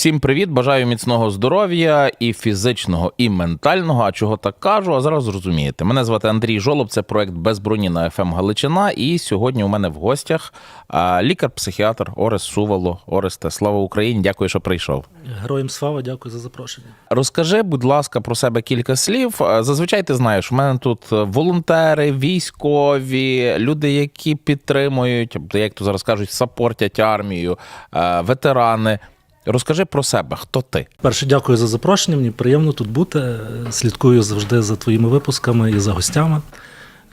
Всім привіт! Бажаю міцного здоров'я і фізичного, і ментального. А чого так кажу? А зараз зрозумієте. Мене звати Андрій Жолоб. Це проект без броні на ФМ Галичина. І сьогодні у мене в гостях лікар-психіатр Орес Сувало. Оресте, слава Україні! Дякую, що прийшов. Героям слава, дякую за запрошення. Розкажи, будь ласка, про себе кілька слів. Зазвичай ти знаєш, у мене тут волонтери, військові, люди, які підтримують, як то зараз кажуть, сапортять армію, ветерани. Розкажи про себе, хто ти? Перше, дякую за запрошення. Мені приємно тут бути. Слідкую завжди за твоїми випусками і за гостями.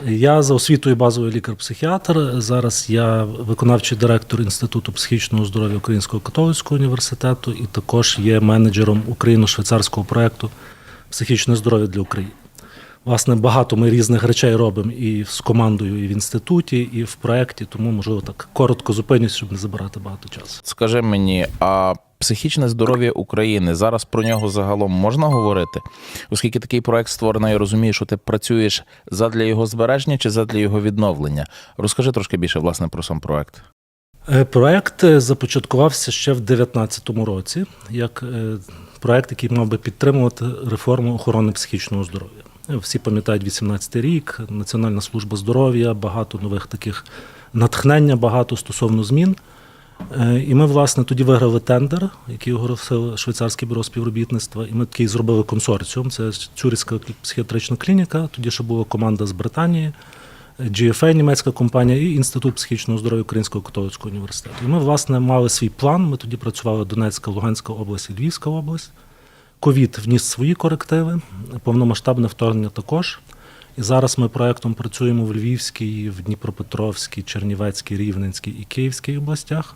Я за освітою базовий лікар-психіатр. Зараз я виконавчий директор Інституту психічного здоров'я Українського католицького університету і також є менеджером україно-швейцарського проєкту Психічне здоров'я для України. Власне, багато ми різних речей робимо і з командою, і в інституті, і в проєкті, тому можливо так коротко зупинюсь, щоб не забирати багато часу. Скажи мені, а психічне здоров'я України зараз про нього загалом можна говорити? Оскільки такий проект створений, я розумію, що ти працюєш задля його збереження чи задля його відновлення. Розкажи трошки більше власне про сам проект. Е, Проект е, започаткувався ще в 2019 році як е, проект, який мав би підтримувати реформу охорони психічного здоров'я. Всі пам'ятають 18 рік, Національна служба здоров'я, багато нових таких натхнення, багато стосовно змін. Е, І ми, власне, тоді виграли тендер, який оголосив швейцарське бюро співробітництва, і ми такий зробили консорціум. Це Цюрівська психіатрична клініка. Тоді ще була команда з Британії. GFA, німецька компанія, і Інститут психічного здоров'я Українського католицького університету. І ми, власне, мали свій план. Ми тоді працювали Донецька, Луганська область і Львівська область. Ковід вніс свої корективи, повномасштабне вторгнення також. І зараз ми проектом працюємо в Львівській, в Дніпропетровській, Чернівецькій, Рівненській і Київській областях.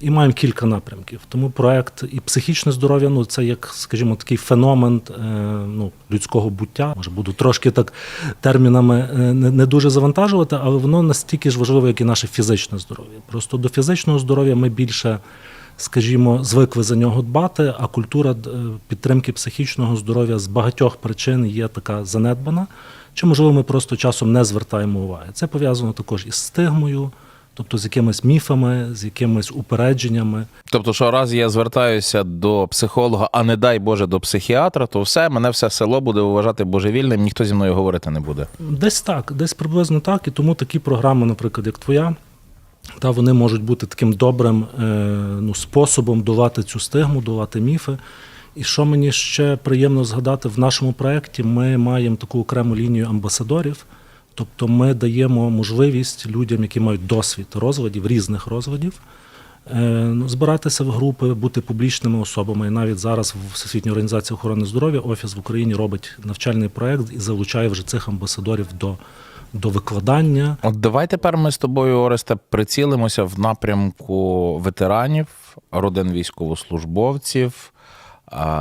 І маємо кілька напрямків. Тому проект і психічне здоров'я ну це як, скажімо, такий феномен е, ну, людського буття. Може, буду трошки так термінами е, не, дуже завантажувати, але воно настільки ж важливе, як і наше фізичне здоров'я. Просто до фізичного здоров'я ми більше, скажімо, звикли за нього дбати, а культура е, підтримки психічного здоров'я з багатьох причин є така занедбана. Чи можливо ми просто часом не звертаємо уваги? Це пов'язано також із стигмою. Тобто з якимись міфами, з якимись упередженнями. Тобто, що раз я звертаюся до психолога, а не дай Боже до психіатра, то все, мене все село буде вважати божевільним, ніхто зі мною говорити не буде. Десь так, десь приблизно так. І тому такі програми, наприклад, як твоя, та вони можуть бути таким добрим е, ну, способом долати цю стигму, долати міфи. І що мені ще приємно згадати, в нашому проєкті ми маємо таку окрему лінію амбасадорів. Тобто ми даємо можливість людям, які мають досвід розладів, різних розладів, е, ну, збиратися в групи, бути публічними особами. І навіть зараз в Всесвітній організації охорони здоров'я офіс в Україні робить навчальний проект і залучає вже цих амбасадорів до, до викладання. От давай тепер ми з тобою, Оресте, прицілимося в напрямку ветеранів, родин військовослужбовців,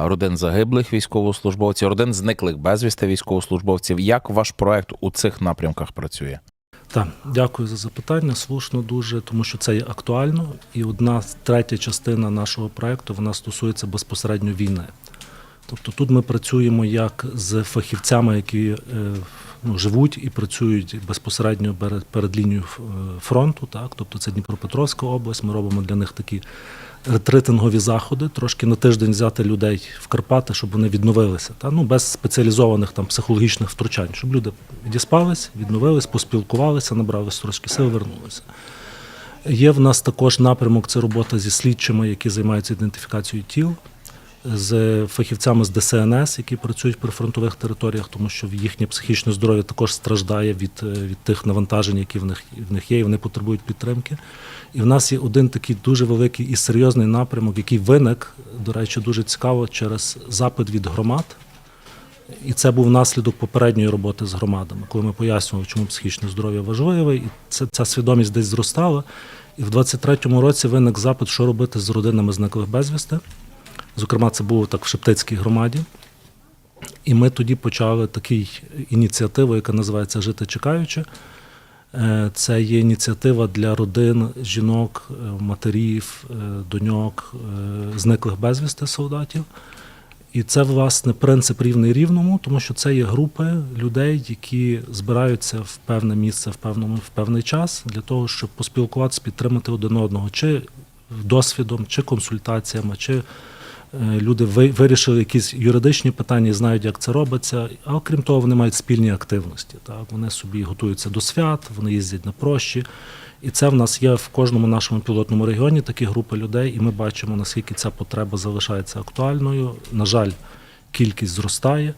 родин загиблих військовослужбовців, родин зниклих безвісти військовослужбовців. Як ваш проект у цих напрямках працює? Так, дякую за запитання. Слушно дуже, тому що це є актуально. І одна третя частина нашого проекту вона стосується безпосередньо війни. Тобто тут ми працюємо як з фахівцями, які е, ну, живуть і працюють безпосередньо перед, перед лінією е, фронту. Так? Тобто це Дніпропетровська область. Ми робимо для них такі ретритингові заходи, трошки на тиждень взяти людей в Карпати, щоб вони відновилися. Та? Ну, без спеціалізованих там психологічних втручань, щоб люди відіспались, відновились, поспілкувалися, набрались трошки сил, вернулися. Є в нас також напрямок це робота зі слідчими, які займаються ідентифікацією тіл, з фахівцями з ДСНС, які працюють при фронтових територіях, тому що їхнє психічне здоров'я також страждає від, е, від тих навантажень, які в них, в них є, і вони потребують підтримки. І в нас є один такий дуже великий і серйозний напрямок, який виник, до речі, дуже цікаво через запит від громад. І це був наслідок попередньої роботи з громадами, коли ми пояснювали, чому психічне здоров'я важливе, і це, ця свідомість десь зростала. І в 23-му році виник запит, що робити з родинами зниклих безвісти. Зокрема, це було так в Шептицькій громаді. І ми тоді почали таку ініціативу, яка називається Жити чекаючи. Е, Це є ініціатива для родин, жінок, е, матерів, е, доньок, зниклих безвісти солдатів. І це, власне, принцип рівний рівному, тому що це є групи людей, які збираються в певне місце в певному в певний час для того, щоб поспілкуватися, підтримати один одного, чи досвідом, чи консультаціями, чи Люди вирішили якісь юридичні питання і знають, як це робиться. А окрім того, вони мають спільні активності. Так? Вони собі готуються до свят, вони їздять на прощі. І це в нас є в кожному нашому пілотному регіоні такі групи людей, і ми бачимо, наскільки ця потреба залишається актуальною. На жаль, кількість зростає.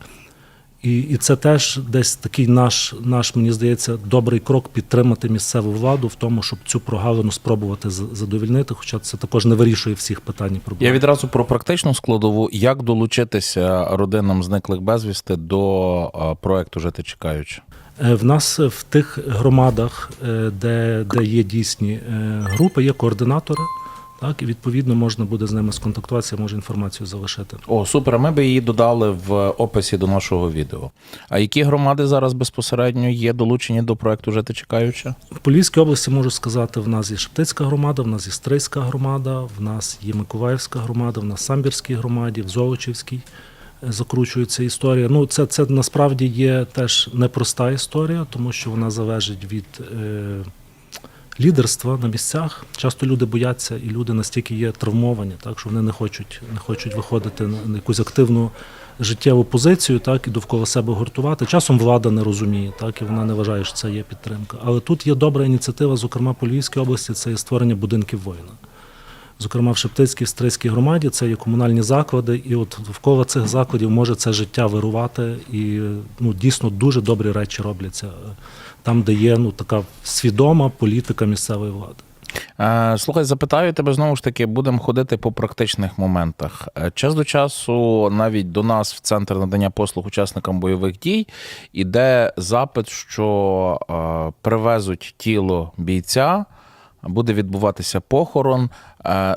І, і це теж десь такий наш, наш, мені здається, добрий крок підтримати місцеву владу в тому, щоб цю прогалину спробувати задовільнити, хоча це також не вирішує всіх питань і проблем. Я відразу про практичну складову. Як долучитися родинам зниклих безвісти до е, проекту Жити чекаючи? Е, В нас в тих громадах, е, де, де є дійсні е, групи, є координатори. Так, і відповідно можна буде з ними сконтактуватися, може інформацію залишити. О, супер. Ми би її додали в описі до нашого відео. А які громади зараз безпосередньо є долучені до проекту Жити чекаючи? В Поліській області можу сказати, в нас є Шептицька громада, в нас є Стрийська громада, в нас є Миколаївська громада, в нас Самбірській громаді, в Золочівській е, закручується історія. Ну, це, це насправді є теж непроста історія, тому що вона залежить від е, лідерства на місцях. Часто люди бояться, і люди настільки є травмовані, так що вони не хочуть, не хочуть виходити на, якусь активну життєву позицію, так і довкола себе гуртувати. Часом влада не розуміє, так і вона не вважає, що це є підтримка. Але тут є добра ініціатива, зокрема по Львівській області, це є створення будинків воїна. Зокрема, в Шептицькій, в Стрийській громаді це є комунальні заклади, і от довкола цих закладів може це життя вирувати, і ну дійсно дуже добрі речі робляться там, де є ну така свідома політика місцевої влади. Е, Слухай, запитаю тебе знову ж таки, будемо ходити по практичних моментах. Е, Час до часу, навіть до нас в центр надання послуг учасникам бойових дій, іде запит, що е, привезуть тіло бійця, буде відбуватися похорон.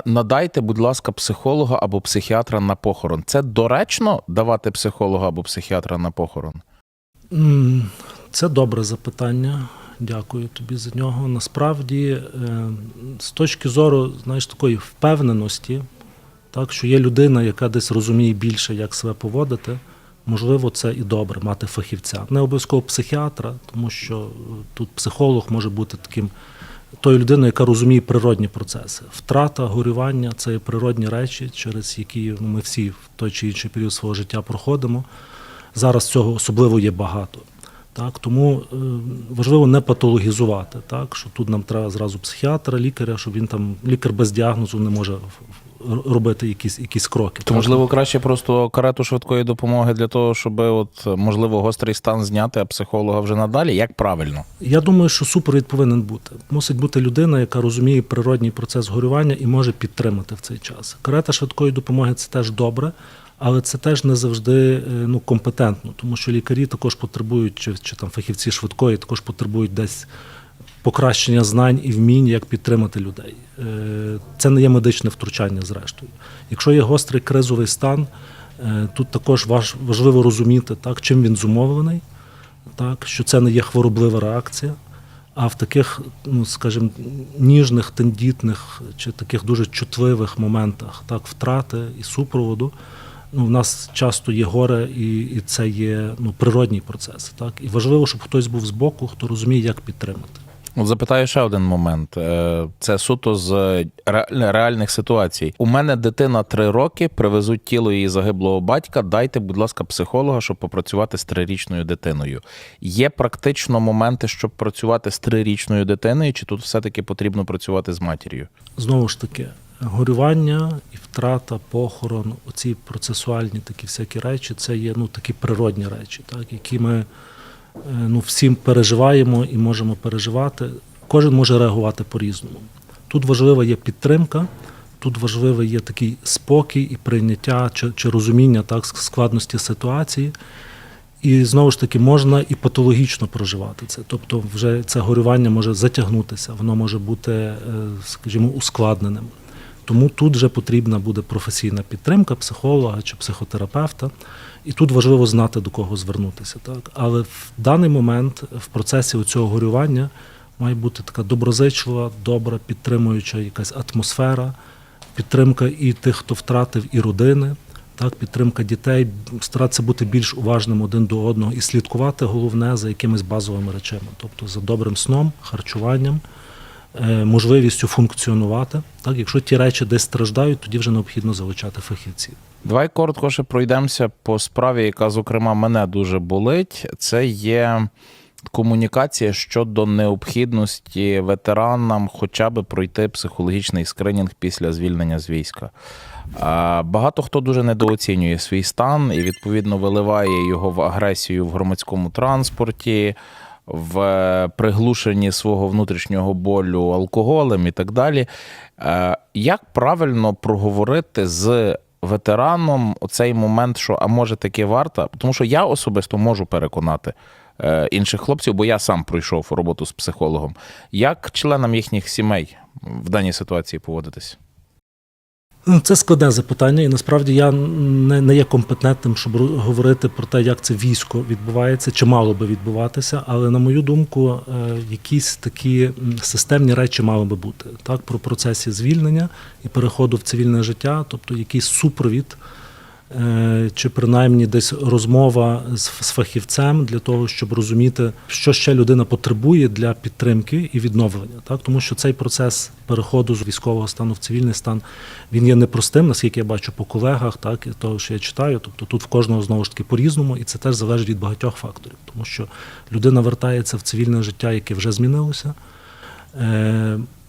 Надайте, будь ласка, психолога або психіатра на похорон. Це доречно давати психолога або психіатра на похорон? Це добре запитання. Дякую тобі за нього. Насправді, е, з точки зору знаєш, такої впевненості, так, що є людина, яка десь розуміє більше, як себе поводити, можливо, це і добре мати фахівця. Не обов'язково психіатра, тому що е, тут психолог може бути таким тою людиною, яка розуміє природні процеси. Втрата, горювання це є природні речі, через які ну, ми всі в той чи інший період свого життя проходимо. Зараз цього особливо є багато. Так, тому е, важливо не патологізувати, так, що тут нам треба зразу психіатра, лікаря, щоб він там, лікар без діагнозу не може робити якісь, якісь кроки. То так. можливо краще просто карету швидкої допомоги для того, щоб от можливо гострий стан зняти, а психолога вже надалі. Як правильно? Я думаю, що супровід повинен бути. Мусить бути людина, яка розуміє природній процес горювання і може підтримати в цей час. Карета швидкої допомоги це теж добре, але це теж не завжди е, ну, компетентно, тому що лікарі також потребують, чи, чи там фахівці швидкої також потребують десь покращення знань і вмінь, як підтримати людей. Е, Це не є медичне втручання, зрештою. Якщо є гострий кризовий стан, е, тут також важливо розуміти, так, чим він зумовлений, так, що це не є хвороблива реакція. А в таких, ну скажімо, ніжних, тендітних чи таких дуже чутливих моментах, так, втрати і супроводу, ну, в нас часто є горе, і, і це є ну, природній процес. Так? І важливо, щоб хтось був збоку, хто розуміє, як підтримати. От запитаю ще один момент. Е, Це суто з реальних ситуацій. У мене дитина три роки, привезуть тіло її загиблого батька. Дайте, будь ласка, психолога, щоб попрацювати з трирічною дитиною. Є практично моменти, щоб працювати з трирічною дитиною, чи тут все-таки потрібно працювати з матір'ю? Знову ж таки, горювання і втрата, похорон, оці процесуальні такі всякі речі, це є ну, такі природні речі, так, які ми е, ну, всім переживаємо і можемо переживати. Кожен може реагувати по-різному. Тут важлива є підтримка, тут важливий є такий спокій і прийняття чи, чи розуміння так, складності ситуації. І знову ж таки можна і патологічно проживати це. Тобто, вже це горювання може затягнутися, воно може бути, е, скажімо, ускладненим. Тому тут вже потрібна буде професійна підтримка психолога чи психотерапевта, і тут важливо знати до кого звернутися. Так? Але в даний момент в процесі цього горювання має бути така доброзичлива, добра, підтримуюча якась атмосфера, підтримка і тих, хто втратив, і родини. Так, підтримка дітей, старатися бути більш уважним один до одного і слідкувати головне за якимись базовими речами, тобто за добрим сном, харчуванням, можливістю функціонувати. Так, якщо ті речі десь страждають, тоді вже необхідно залучати фахівців. Давай коротко ще пройдемося по справі, яка, зокрема, мене дуже болить. Це є комунікація щодо необхідності ветеранам хоча б пройти психологічний скринінг після звільнення з війська. Багато хто дуже недооцінює свій стан і, відповідно, виливає його в агресію в громадському транспорті, в приглушенні свого внутрішнього болю алкоголем і так далі. Е, Як правильно проговорити з ветераном оцей момент, що а може таки варто? Тому що я особисто можу переконати е, інших хлопців, бо я сам пройшов роботу з психологом. Як членам їхніх сімей в даній ситуації поводитись? Ну, Це складне запитання, і насправді я не, не є компетентним, щоб говорити про те, як це військо відбувається, чи мало би відбуватися. Але на мою думку, е, якісь такі системні речі мали би бути так про процесі звільнення і переходу в цивільне життя, тобто якийсь супровід. Е, Чи принаймні десь розмова з, фахівцем для того, щоб розуміти, що ще людина потребує для підтримки і відновлення, так тому що цей процес переходу з військового стану в цивільний стан він є непростим, наскільки я бачу по колегах, так і того, що я читаю. Тобто тут в кожного знову ж таки по-різному, і це теж залежить від багатьох факторів, тому що людина вертається в цивільне життя, яке вже змінилося.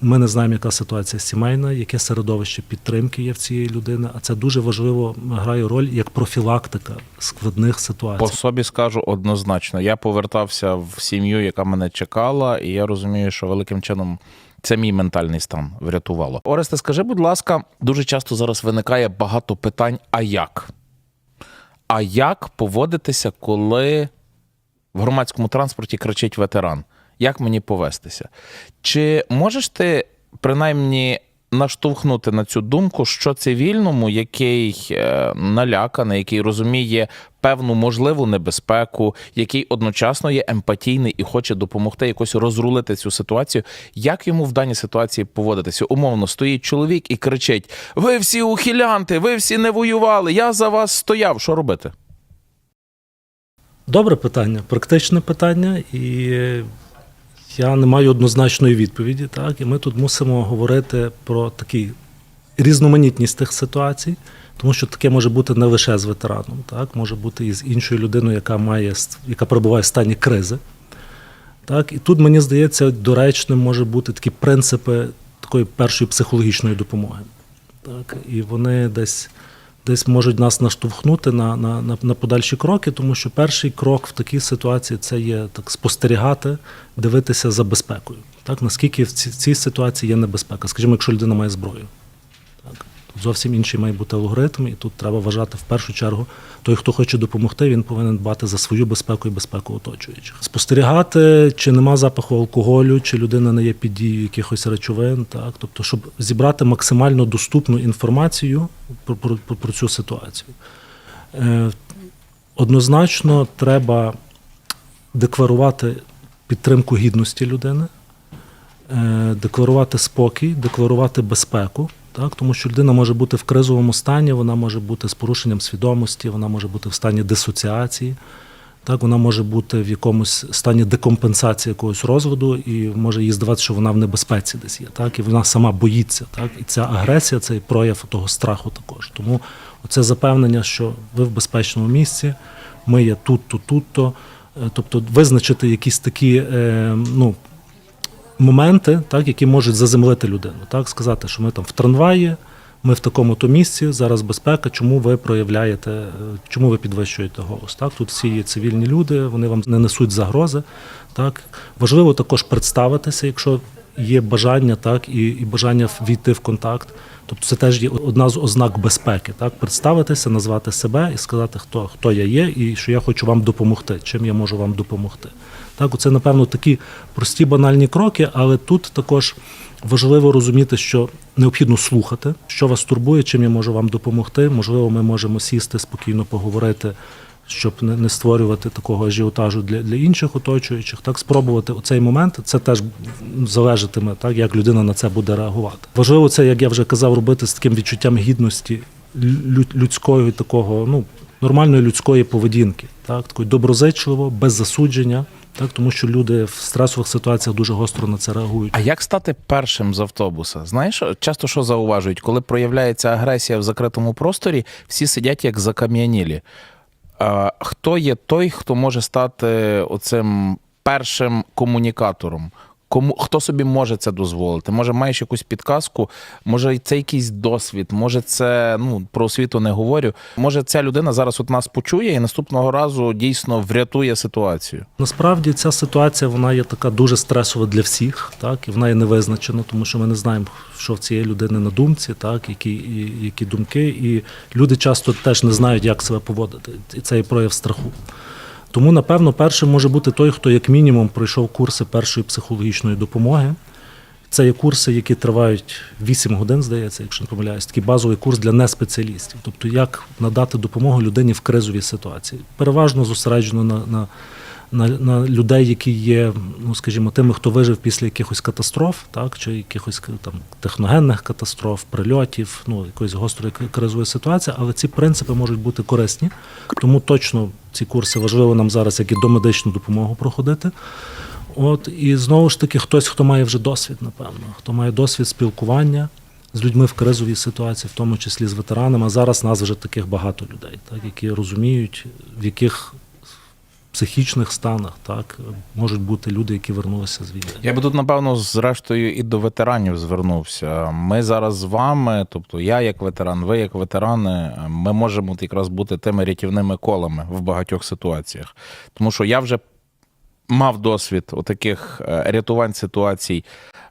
Ми не знаємо, яка ситуація сімейна, яке середовище підтримки є в цієї людини. А це дуже важливо грає роль як профілактика складних ситуацій. По собі скажу однозначно. Я повертався в сім'ю, яка мене чекала, і я розумію, що великим чином. Це мій ментальний стан врятувало. Оресте, скажи, будь ласка, дуже часто зараз виникає багато питань: а як? А як поводитися, коли в громадському транспорті кричить ветеран? Як мені повестися? Чи можеш ти принаймні наштовхнути на цю думку, що цивільному, який е, наляканий, який розуміє певну можливу небезпеку, який одночасно є емпатійний і хоче допомогти якось розрулити цю ситуацію, як йому в даній ситуації поводитися? Умовно стоїть чоловік і кричить: Ви всі ухилянти, ви всі не воювали, я за вас стояв. Що робити? Добре питання, практичне питання, і я не маю однозначної відповіді. Так, і ми тут мусимо говорити про такі різноманітність тих ситуацій, тому що таке може бути не лише з ветераном, так може бути і з іншою людиною, яка має яка перебуває в стані кризи. Так, і тут мені здається, доречним може бути такі принципи такої першої психологічної допомоги. Так, і вони десь, десь можуть нас наштовхнути на, на, на, на подальші кроки, тому що перший крок в такій ситуації це є так спостерігати, дивитися за безпекою. Так, наскільки в цій, цій ситуації є небезпека, скажімо, якщо людина має зброю. Зовсім інший має бути алгоритм, і тут треба вважати в першу чергу, той, хто хоче допомогти, він повинен дбати за свою безпеку і безпеку оточуючих. Спостерігати, чи нема запаху алкоголю, чи людина не є під дією якихось речовин, так тобто, щоб зібрати максимально доступну інформацію про, про, про, про цю ситуацію. Е, однозначно треба декларувати підтримку гідності людини, е, декларувати спокій, декларувати безпеку. Так, тому що людина може бути в кризовому стані, вона може бути з порушенням свідомості, вона може бути в стані дисоціації, так, вона може бути в якомусь стані декомпенсації якогось розводу, і може їй здаватися, що вона в небезпеці десь є. Так, і вона сама боїться. Так, і ця агресія це прояв того страху також. Тому це запевнення, що ви в безпечному місці, ми є тут, тут, тут. то Е, Тобто визначити якісь такі е, ну, моменти, так, які можуть заземлити людину. Так, сказати, що ми там в трамваї, ми в такому-то місці, зараз безпека, чому ви проявляєте, е, чому ви підвищуєте голос. Так, тут всі є цивільні люди, вони вам не несуть загрози. Так. Важливо також представитися, якщо є бажання, так, і, і бажання війти в контакт. Тобто це теж є одна з ознак безпеки. Так, представитися, назвати себе і сказати, хто, хто я є, і що я хочу вам допомогти, чим я можу вам допомогти. Так, це, напевно, такі прості банальні кроки, але тут також важливо розуміти, що необхідно слухати, що вас турбує, чим я можу вам допомогти. Можливо, ми можемо сісти, спокійно поговорити, щоб не, створювати такого ажіотажу для, для інших оточуючих. Так, спробувати оцей момент, це теж залежатиме, так, як людина на це буде реагувати. Важливо це, як я вже казав, робити з таким відчуттям гідності, людської такого, ну, нормальної людської поведінки, так, такої доброзичливо, без засудження, так тому що люди в стресових ситуаціях дуже гостро на це реагують. А як стати першим з автобуса? Знаєш, часто що зауважують, коли проявляється агресія в закритому просторі, всі сидять як закам'янілі. А, хто є той, хто може стати оцим першим комунікатором? Кому хто собі може це дозволити? Може, маєш якусь підказку? Може, це якийсь досвід? Може, це ну про освіту не говорю. Може, ця людина зараз от нас почує і наступного разу дійсно врятує ситуацію. Насправді ця ситуація вона є така дуже стресова для всіх, так і вона є невизначена, тому що ми не знаємо, що в цієї людини на думці, так які, які думки, і люди часто теж не знають, як себе поводити. І це є прояв страху. Тому, напевно, першим може бути той, хто як мінімум пройшов курси першої психологічної допомоги. Це є курси, які тривають 8 годин, здається, якщо не помиляюсь, такий базовий курс для неспеціалістів. Тобто, як надати допомогу людині в кризовій ситуації. Переважно зосереджено на, на, на, на людей, які є, ну скажімо, тими, хто вижив після якихось катастроф, так, чи якихось там техногенних катастроф, прильотів, ну, якоїсь гострої кризової ситуації, але ці принципи можуть бути корисні. Тому точно ці курси важливо нам зараз, як і домедичну допомогу проходити. От і знову ж таки, хтось, хто має вже досвід, напевно, хто має досвід спілкування з людьми в кризовій ситуації, в тому числі з ветеранами. А зараз нас вже таких багато людей, так, які розуміють, в яких психічних станах так можуть бути люди, які вернулися з війни. Я би тут, напевно, зрештою і до ветеранів звернувся. Ми зараз з вами, тобто я як ветеран, ви як ветерани, ми можемо якраз бути тими рятівними колами в багатьох ситуаціях. Тому що я вже мав досвід у таких рятувань ситуацій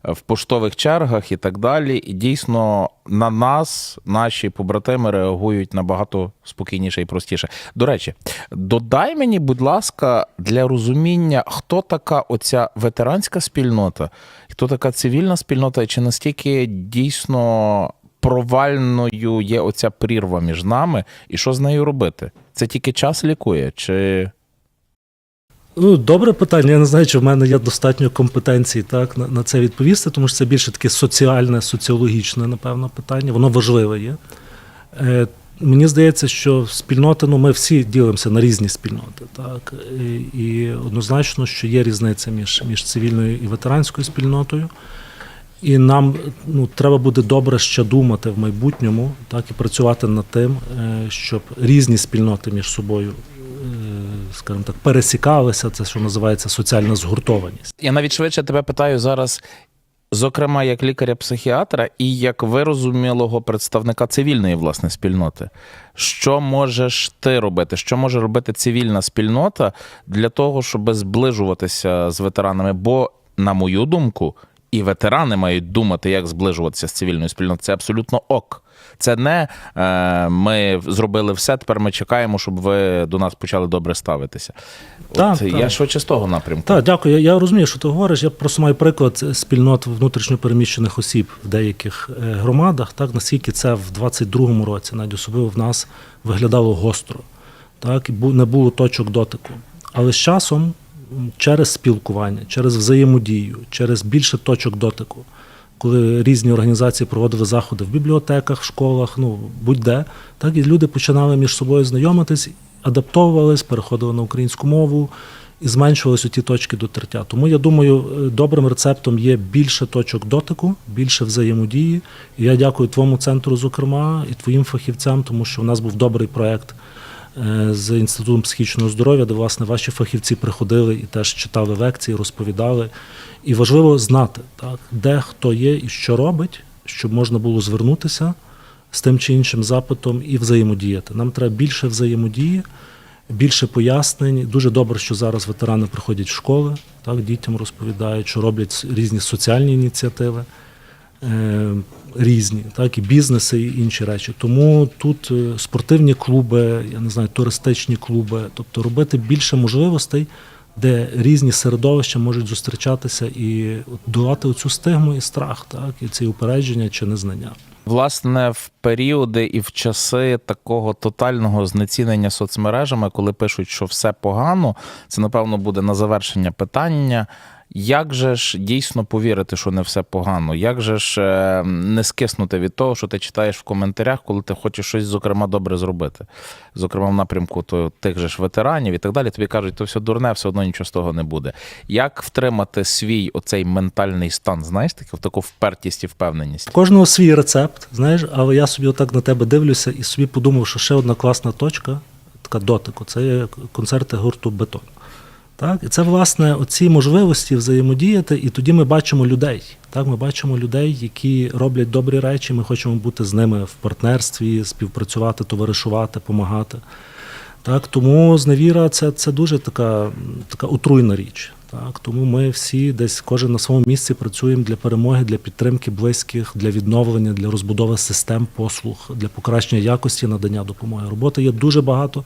е, в поштових чергах і так далі. І дійсно на нас наші побратими реагують набагато спокійніше і простіше. До речі, додай мені, будь ласка, для розуміння, хто така оця ветеранська спільнота, хто така цивільна спільнота, і чи настільки дійсно. Провальною є оця прірва між нами, і що з нею робити? Це тільки час лікує, чи Ну, добре питання. Я не знаю, чи в мене є достатньо компетенцій так, на, на це відповісти, тому що це більше таке соціальне, соціологічне, напевно, питання. Воно важливе є. Е, мені здається, що спільноти, ну, ми всі ділимося на різні спільноти. Так? І, і однозначно, що є різниця між, між цивільною і ветеранською спільнотою. І нам ну, треба буде добре ще думати в майбутньому, так і працювати над тим, е, щоб різні спільноти між собою, скажімо так, пересікалися. Це що називається соціальна згуртованість. Я навіть швидше тебе питаю зараз, зокрема, як лікаря-психіатра і як вирозумілого представника цивільної власне спільноти. Що можеш ти робити? Що може робити цивільна спільнота для того, щоб зближуватися з ветеранами? Бо, на мою думку, і ветерани мають думати, як зближуватися з цивільною спільнотою. Це абсолютно ок. Це не е, ми зробили все, тепер ми чекаємо, щоб ви до нас почали добре ставитися. От Так, я швидше з того напрямку. Так, дякую. Я, я розумію, що ти говориш. Я просто маю приклад спільнот внутрішньопереміщених осіб в деяких е, громадах. Так, наскільки це в 22-му році, навіть особливо в нас, виглядало гостро. Так, і не було точок дотику. Але з часом, через спілкування, через взаємодію, через більше точок дотику, коли різні організації проводили заходи в бібліотеках, в школах, ну будь-де, так і люди починали між собою знайомитись, адаптовувались, переходили на українську мову і зменшувалися ті точки дотертя. Тому я думаю, е, добрим рецептом є більше точок дотику, більше взаємодії. І я дякую твоєму центру, зокрема, і твоїм фахівцям, тому що у нас був добрий проект з інститутом психічного здоров'я, де власне ваші фахівці приходили і теж читали лекції, розповідали. І важливо знати, так, де хто є і що робить, щоб можна було звернутися з тим чи іншим запитом і взаємодіяти. Нам треба більше взаємодії, більше пояснень. Дуже добре, що зараз ветерани приходять в школи, так, дітям розповідають, що роблять різні соціальні ініціативи. Різні, так і бізнеси, і інші речі. Тому тут е, спортивні клуби, я не знаю, туристичні клуби, тобто робити більше можливостей, де різні середовища можуть зустрічатися і долати оцю стигму і страх, так, і ці упередження чи незнання. Власне, в періоди і в часи такого тотального знецінення соцмережами, коли пишуть, що все погано, це напевно буде на завершення питання. Як же ж дійсно повірити, що не все погано? Як же ж е, не скиснути від того, що ти читаєш в коментарях, коли ти хочеш щось, зокрема, добре зробити? Зокрема, в напрямку то, тих же ж ветеранів і так далі. Тобі кажуть, то все дурне, все одно нічого з того не буде. Як втримати свій оцей ментальний стан? Знаєш, таку, таку впертість і впевненість? Кожного свій рецепт, знаєш, але я собі отак на тебе дивлюся і собі подумав, що ще одна класна точка, така дотику, це концерти гурту Бетон. Так? І це, власне, оці можливості взаємодіяти, і тоді ми бачимо людей. Так? Ми бачимо людей, які роблять добрі речі, ми хочемо бути з ними в партнерстві, співпрацювати, товаришувати, допомагати. Так, тому зневіра це, це дуже така, така отруйна річ. Так, тому ми всі десь кожен на своєму місці працюємо для перемоги, для підтримки близьких, для відновлення, для розбудови систем послуг, для покращення якості надання допомоги. Роботи є дуже багато.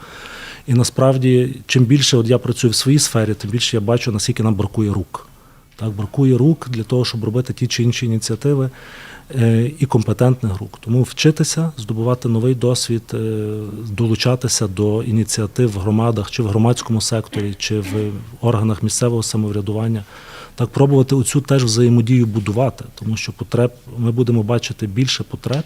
І насправді, чим більше от я працюю в своїй сфері, тим більше я бачу, наскільки нам бракує рук. Так, бракує рук для того, щоб робити ті чи інші ініціативи е, і компетентних рук. Тому вчитися, здобувати новий досвід, е, долучатися до ініціатив в громадах, чи в громадському секторі, чи в органах місцевого самоврядування. Так, пробувати оцю теж взаємодію будувати, тому що потреб ми будемо бачити більше потреб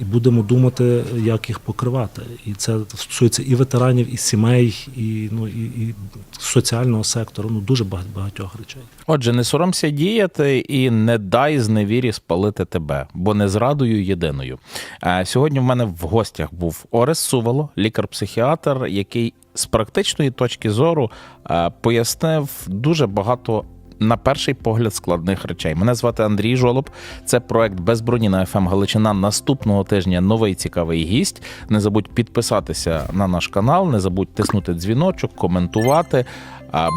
і будемо думати, як їх покривати. І це стосується і ветеранів, і сімей, і, ну, і, і соціального сектору. Ну дуже багать- багатьох речей. Отже, не соромся діяти і не дай зневірі спалити тебе, бо не зрадою єдиною. Е, Сьогодні в мене в гостях був Орес Сувало, лікар-психіатр, який з практичної точки зору е, пояснив дуже багато. На перший погляд складних речей. Мене звати Андрій Жолоб. Це проект без броні на ФМ Галичина. Наступного тижня новий цікавий гість. Не забудь підписатися на наш канал, не забудь тиснути дзвіночок, коментувати.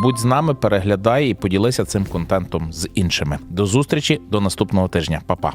Будь з нами, переглядай і поділися цим контентом з іншими. До зустрічі до наступного тижня. Па-па.